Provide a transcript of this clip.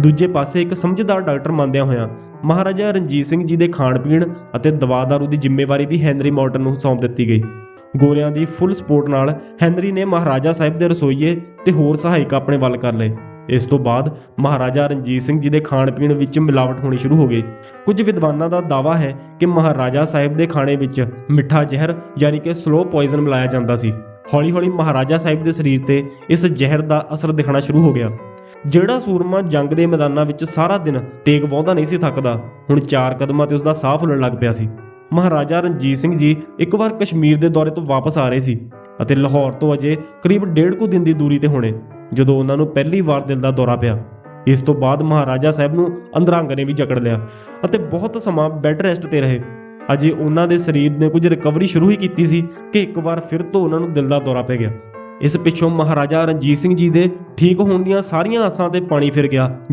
ਦੂਜੇ ਪਾਸੇ ਇੱਕ ਸਮਝਦਾਰ ਡਾਕਟਰ ਮੰਨਦਿਆਂ ਹੋਇਆਂ ਮਹਾਰਾਜਾ ਰਣਜੀਤ ਸਿੰਘ ਜੀ ਦੇ ਖਾਣ ਪੀਣ ਅਤੇ ਦਵਾ ਦਾਰੂ ਦੀ ਜ਼ਿੰਮੇਵਾਰੀ ਵੀ ਹੈਨਰੀ ਮੌਰਟਨ ਨੂੰ ਸੌਂਪ ਦਿੱਤੀ ਗਈ। ਗੋਰਿਆਂ ਦੀ ਫੁੱਲ ਸਪੋਰਟ ਨਾਲ ਹੈਨਰੀ ਨੇ ਮਹਾਰਾਜਾ ਸਾਹਿਬ ਦੇ ਰਸੋਈਏ ਤੇ ਹੋਰ ਸਹਾਇਕ ਆਪਣੇ ਵੱਲ ਕਰ ਲਏ। ਇਸ ਤੋਂ ਬਾਅਦ ਮਹਾਰਾਜਾ ਰਣਜੀਤ ਸਿੰਘ ਜੀ ਦੇ ਖਾਣ ਪੀਣ ਵਿੱਚ ਮਿਲਾਵਟ ਹੋਣੀ ਸ਼ੁਰੂ ਹੋ ਗਈ। ਕੁਝ ਵਿਦਵਾਨਾਂ ਦਾ ਦਾਅਵਾ ਹੈ ਕਿ ਮਹਾਰਾਜਾ ਸਾਹਿਬ ਦੇ ਖਾਣੇ ਵਿੱਚ ਮਿੱਠਾ ਜ਼ਹਿਰ ਯਾਨੀ ਕਿ ਸਲੋ ਪੋਇਜ਼ਨ ਮਿਲਾਇਆ ਜਾਂਦਾ ਸੀ। ਹੌਲੀ-ਹੌਲੀ ਮਹਾਰਾਜਾ ਸਾਹਿਬ ਦੇ ਸਰੀਰ ਤੇ ਇਸ ਜ਼ਹਿਰ ਦਾ ਅਸਰ ਦਿਖਣਾ ਸ਼ੁਰੂ ਹੋ ਗਿਆ। ਜਿਹੜਾ ਸੂਰਮਾ ਜੰਗ ਦੇ ਮੈਦਾਨਾਂ ਵਿੱਚ ਸਾਰਾ ਦਿਨ ਤੇਗ ਵਾਹੁੰਦਾ ਨਹੀਂ ਸੀ ਥੱਕਦਾ, ਹੁਣ ਚਾਰ ਕਦਮਾਂ ਤੇ ਉਸਦਾ ਸਾਹ ਫੁੱਲਣ ਲੱਗ ਪਿਆ ਸੀ। ਮਹਾਰਾਜਾ ਰਣਜੀਤ ਸਿੰਘ ਜੀ ਇੱਕ ਵਾਰ ਕਸ਼ਮੀਰ ਦੇ ਦੌਰੇ ਤੋਂ ਵਾਪਸ ਆ ਰਹੇ ਸੀ ਅਤੇ ਲਾਹੌਰ ਤੋਂ ਅਜੇ ਕਰੀਬ ਡੇਢ ਕੁ ਦਿਨ ਦੀ ਦੂਰੀ ਤੇ ਹੋਣੇ, ਜਦੋਂ ਉਹਨਾਂ ਨੂੰ ਪਹਿਲੀ ਵਾਰ ਦਿਲ ਦਾ ਦੌਰਾ ਪਿਆ। ਇਸ ਤੋਂ ਬਾਅਦ ਮਹਾਰਾਜਾ ਸਾਹਿਬ ਨੂੰ ਅੰਦਰੰਗ ਨੇ ਵੀ ਜਕੜ ਲਿਆ ਅਤੇ ਬਹੁਤ ਸਮਾਂ ਬੈੱਡ ਰੈਸਟ ਤੇ ਰਹੇ। ਅਜੇ ਉਹਨਾਂ ਦੇ ਸਰੀਰ ਨੇ ਕੁਝ ਰਿਕਵਰੀ ਸ਼ੁਰੂ ਹੀ ਕੀਤੀ ਸੀ ਕਿ ਇੱਕ ਵਾਰ ਫਿਰ ਤੋਂ ਉਹਨਾਂ ਨੂੰ ਦਿਲ ਦਾ ਦੌਰਾ ਪੈ ਗਿਆ। ਇਸ ਪਿੱਛੋਂ ਮਹਾਰਾਜਾ ਰਣਜੀਤ ਸਿੰਘ ਜੀ ਦੇ ਠੀਕ ਹੋਣ ਦੀਆਂ ਸਾਰੀਆਂ ਆਸਾਂ ਤੇ ਪਾਣੀ ਫਿਰ ਗਿਆ।